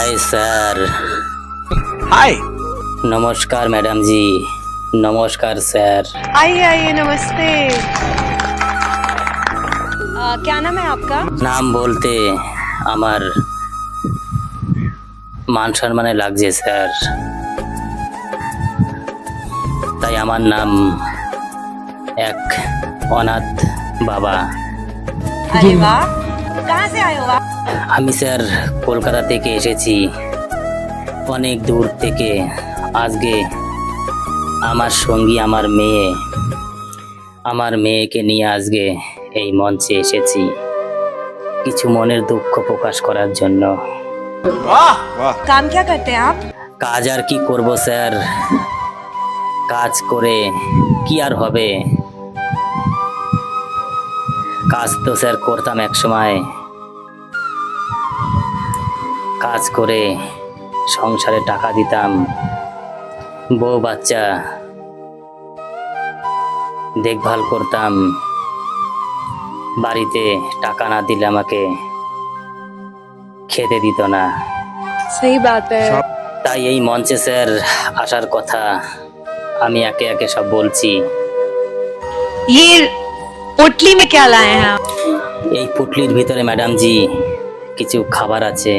Hi sir हाय নমস্কার madam জি নমস্কার sir आइए आइए नमस्ते आ, क्या नाम है आपका নাম বলতে আমার মান সম্মানে লাগছে স্যার তাই আমার নাম এক অনাথ বাবা अरे वाह कहाँ से आए हो आप আমি স্যার কলকাতা থেকে এসেছি। অনেক দূর থেকে। আজকে আমার সঙ্গী আমার মেয়ে আমার মেয়েকে নিয়ে আজকে এই মঞ্চে এসেছি। কিছু মনের দুঃখ প্রকাশ করার জন্য। কাজ আর কি করব স্যার? কাজ করে কি আর হবে? কাজ তো স্যার করতাম এক সময়। কাজ করে সংসারে টাকা দিতাম। বউ বাচ্চা দেখভাল করতাম। বাড়িতে টাকা না দিলে আমাকে খেতে দিত না। তাই এই মঞ্চে স্যার আসার কথা আমি একে একে সব বলছি। पोटली में क्या लाए हैं आप এই পুটলির ভিতরে ম্যাডাম জি কিছু খাবার আছে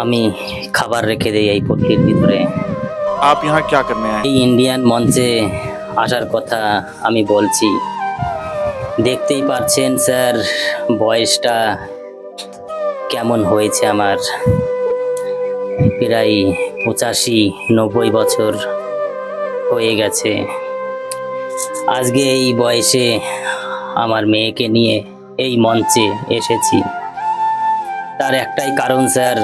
আমি খাবার রেখে দিই এই পুটলির ভিতরে आप यहाँ क्या करने आए এই ইন্ডিয়ান মঞ্চে আসার কথা আমি বলছি দেখতেই পাচ্ছেন স্যার বয়সটা কেমন হয়েছে আমার প্রায় পঁচাশি নব্বই বছর হয়ে গেছে আজকে এই বয়সে আমার মেয়েকে নিয়ে এই মঞ্চে এসেছি। তার একটাই কারণ স্যার,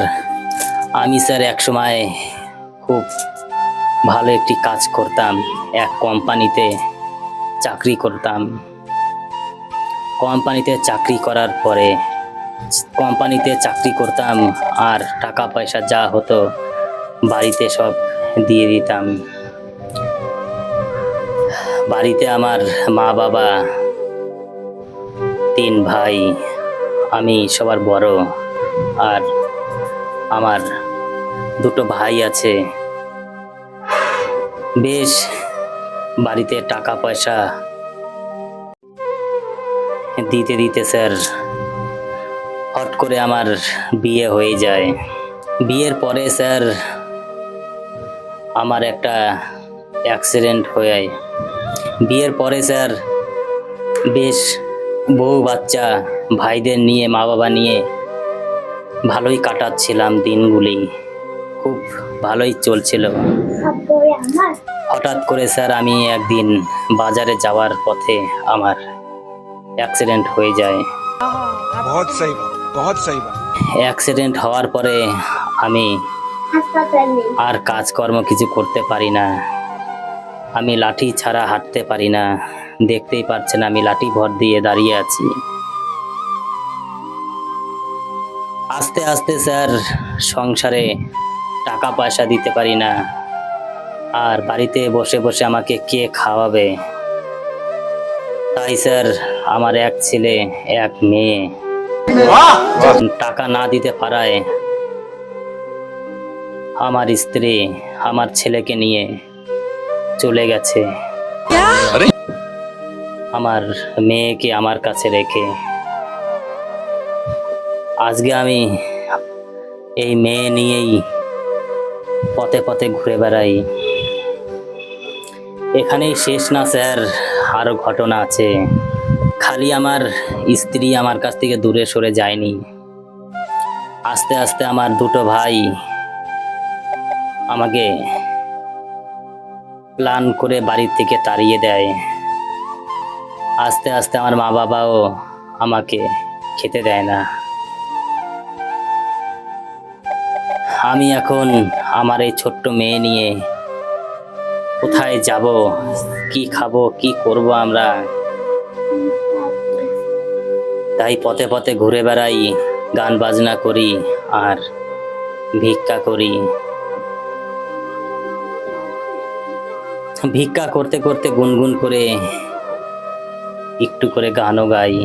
আমি স্যার একসময় খুব ভালো একটি কাজ করতাম, এক কোম্পানিতে চাকরি করতাম। কোম্পানিতে চাকরি করার পরে কোম্পানিতে চাকরি করতাম আর টাকা পয়সা যা হতো বাড়িতে সব দিয়ে দিতাম। বাড়িতে আমার মা বাবা, তিন ভাই, আমি সবার বড়, আর আমার দুটো ভাই আছে। বেশ, বাড়িতে টাকা পয়সা দিতে দিতে স্যার, হট করে আমার বিয়ে হয়ে যায়। বিয়ের পরে স্যার, আমার একটা অ্যাক্সিডেন্ট হয়ে বিয়ের পরে স্যার বেশ বউ বাচ্চা ভাইদের নিয়ে মা বাবা নিয়ে ভালোই কাটাচ্ছিলাম দিনগুলি। খুব ভালোই চলছিল। হঠাৎ করে স্যার আমি একদিন বাজারে যাওয়ার পথে আমার অ্যাক্সিডেন্ট হয়ে যায়। অ্যাক্সিডেন্ট হওয়ার পরে আমি আর কাজকর্ম কিছু করতে পারি না। আমি লাঠি ছাড়া হাঁটতে পারি না। দেখতেই পারছেন আমি লাঠি ভর দিয়ে দাঁড়িয়ে আছি। আস্তে আস্তে স্যার সংসারে টাকা পয়সা দিতে পারি না। আর বাড়িতে বসে বসে আমাকে কে খাওয়াবে? তাই স্যার আমার এক ছেলে এক মেয়ে। টাকা না দিতে পারায় আমার স্ত্রী আমার ছেলেকে নিয়ে চলে গেছে। আমার মেয়েকে আমার কাছে রেখে আজকে আমি এই মেয়ে নিয়েই পথে পথে ঘুরে বেড়াই। এখানেই শেষ না স্যার আরও ঘটনা আছে। খালি আমার স্ত্রী আমার কাছ থেকে দূরে সরে যায়নি। আস্তে আস্তে আমার দুটো ভাই আমাকে প্ল্যান করে বাড়ি থেকে তাড়িয়ে দেয়। আস্তে আস্তে আমার মা বাবাও আমাকে খেতে দেয় না। আমি এখন আমার এই ছোট্ট মেয়ে নিয়ে কোথায় যাব, কি খাব, কি করব আমরা? তাই পথে পথে ঘুরে বেড়াই, গান বাজনা করি আর ভিক্ষা করি। ভিক্ষা করতে করতে গুনগুন করে একটু করে গানও গাই।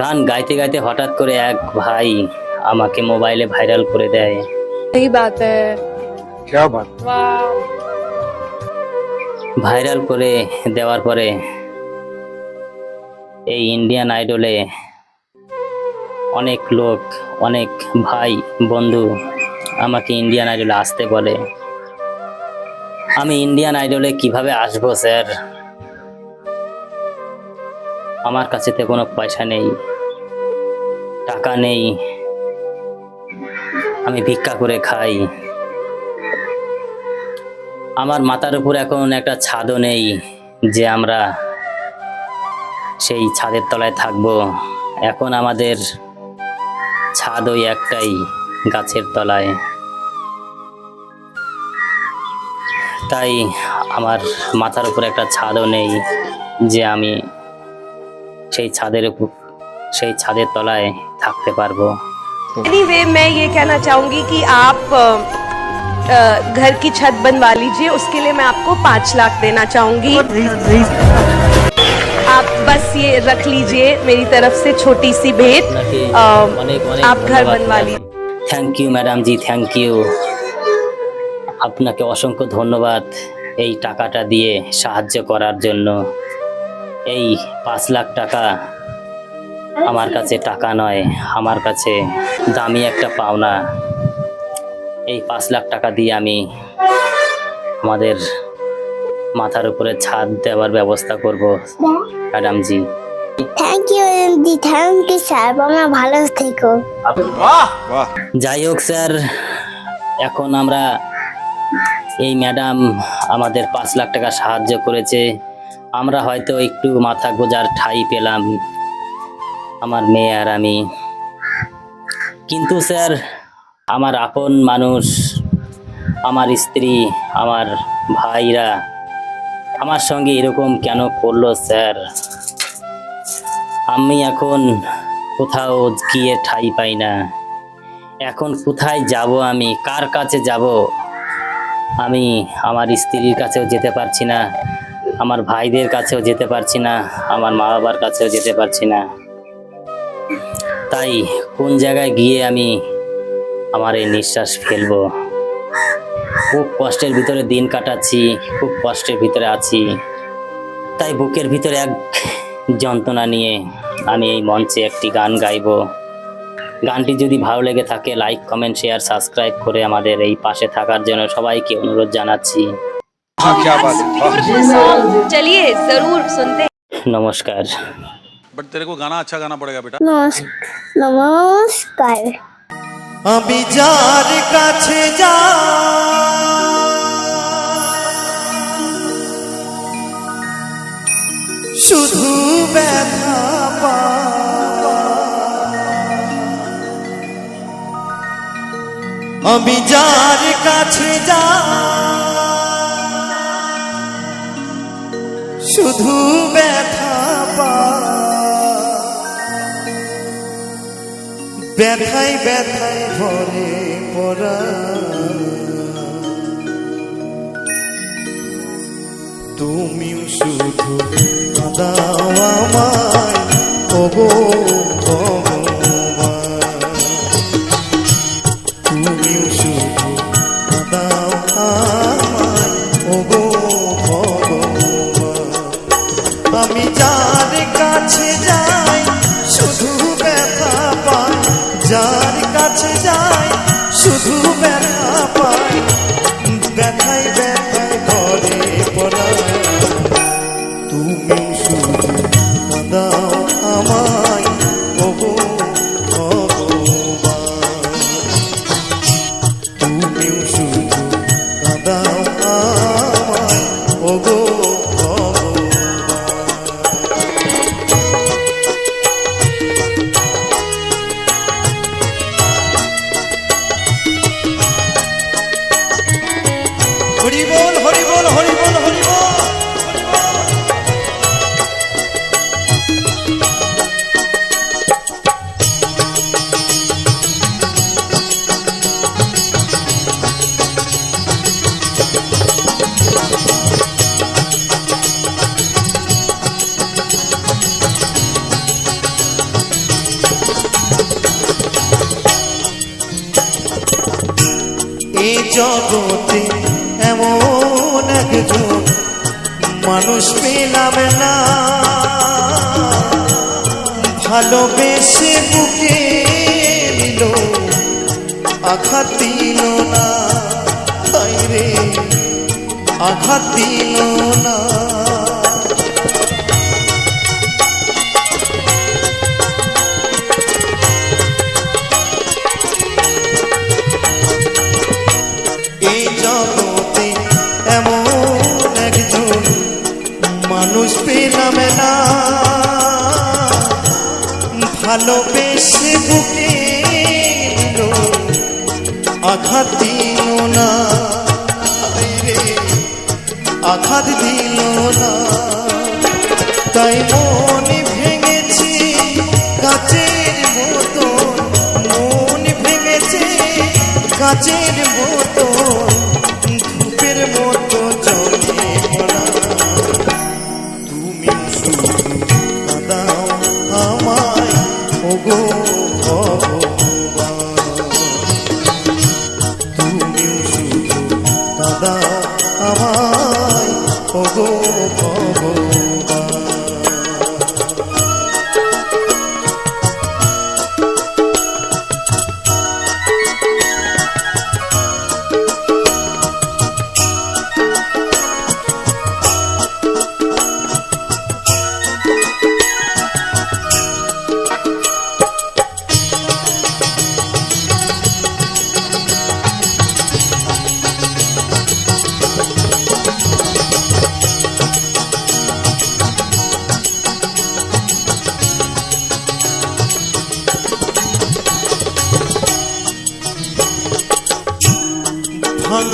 গান গাইতে গাইতে হঠাৎ করে এক ভাই আমাকে মোবাইলে ভাইরাল করে দেয়। ভাইরাল করে দেওয়ার পরে এই ইন্ডিয়ান আইডলে অনেক লোক অনেক ভাই বন্ধু আমাকে ইন্ডিয়ান আইডলে আসতে বলে। আমি ইন্ডিয়ান আইডলে কীভাবে আসব, স্যার? আমার কাছে তো কোনো পয়সা নেই, টাকা নেই। আমি ভিক্ষা করে খাই। আমার মাথার উপর এখন একটা ছাদও নেই যে আমরা সেই ছাদের তলায় থাকব। এখন আমাদের ছাদ ওই একটাই, গাছের তলায়। তাই আমার মাথার উপর একটা ছাদও নেই যে আমি সেই ছাদের উপর সেই ছাদের তলায় থাকতে পারবো एनीवे मैं ये कहना चाहूंगी कि आप अ, अ, घर की छत बनवा लीजिए उसके लिए मैं आपको पाँच लाख देना चाहूंगी आप बस ये रख लीजिए मेरी तरफ से छोटी सी भेंट আপনাকে अ, অনেক অনেক आप घर बनवा लीजिए thank you madam ji thank you আপনাকে অসংখ্য ধন্যবাদ এই টাকাটা দিয়ে সাহায্য করার জন্য। এই পাঁচ লাখ টাকা আমার কাছে টাকা নয় আমার কাছে দামি একটা পাওনা। এই পাঁচ লাখ টাকা দিয়ে আমি আমাদের মাথার উপরে ছাদ দেওয়ার ব্যবস্থা করব। ম্যাডামজি। Thank you MD thank you sir বাবা ভালো থেকো। যাই হোক স্যার এখন আমরা এই ম্যাডাম আমাদের পাঁচ লাখ টাকা সাহায্য করেছে। আমরা হয়তো একটু মাথা গোজার ঠাই পেলাম, আমার মেয়ে আর আমি। কিন্তু স্যার, আমার আপন মানুষ, আমার স্ত্রী, আমার ভাইরা আমার সঙ্গে এরকম কেন করল স্যার? আমি এখন কোথাও গিয়ে ঠাই পাই না। এখন কোথায় যাব আমি? কার কাছে যাব? আমি আমার স্ত্রীর কাছেও যেতে পারছি না, আমার ভাইদের কাছেও যেতে পারছি না, আমার মা বাবার কাছেও যেতে পারছি না। তাই কোন জায়গায় গিয়ে আমি আমার এই নিঃশ্বাস ফেলব? খুব কষ্টের ভিতরে দিন কাটাচ্ছি, খুব কষ্টের ভিতরে আছি। তাই বুকের ভিতরে এক যন্ত্রণা নিয়ে আমি এই মঞ্চে একটি গান গাইবো। গানটি যদি ভালো লেগে থাকে লাইক কমেন্ট শেয়ার সাবস্ক্রাইব করে আমাদের এই পাশে থাকার জন্য সবাইকে অনুরোধ জানাচ্ছি हाँ क्या बात वाह चलिए जरूर सुनते हैं নমস্কার बट तेरे को गाना अच्छा गाना पड़ेगा बेटा নমস্কার নমস্কার আমি যার কাছে যা শুধু ব্যথা পাই। আমি যার কাছে যা শুধু ব্যথা পাই। ব্যথাই ব্যথাই ভরে পড়া তুমিও শুধু কাঁদাও আমায় জগতে এমন একজন মানুষ পেলাম না। ভালোবেসে বুকে নিল, আঘাত দিল না। তাই রে, আঘাত দিল না। ভালোবেসে বুকে আঘাত দিল না? রে, আঘাত দিল না? তাই মন ভেঙেছি কাচের বোতল মন ভেঙেছে কাচের বোতল আমায় ওগো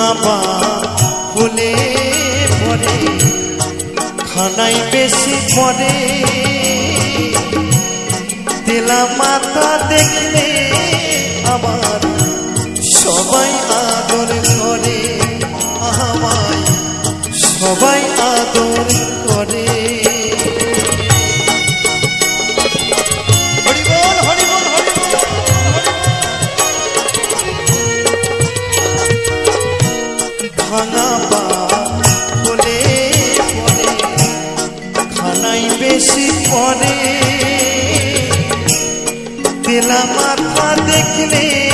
ভাঙাবা ফুলে পরে খানাই বেশি পরে। তেলা মাথা দেখলে আমার সবাই আদর করে। আমায় সবাই আদর দেখলে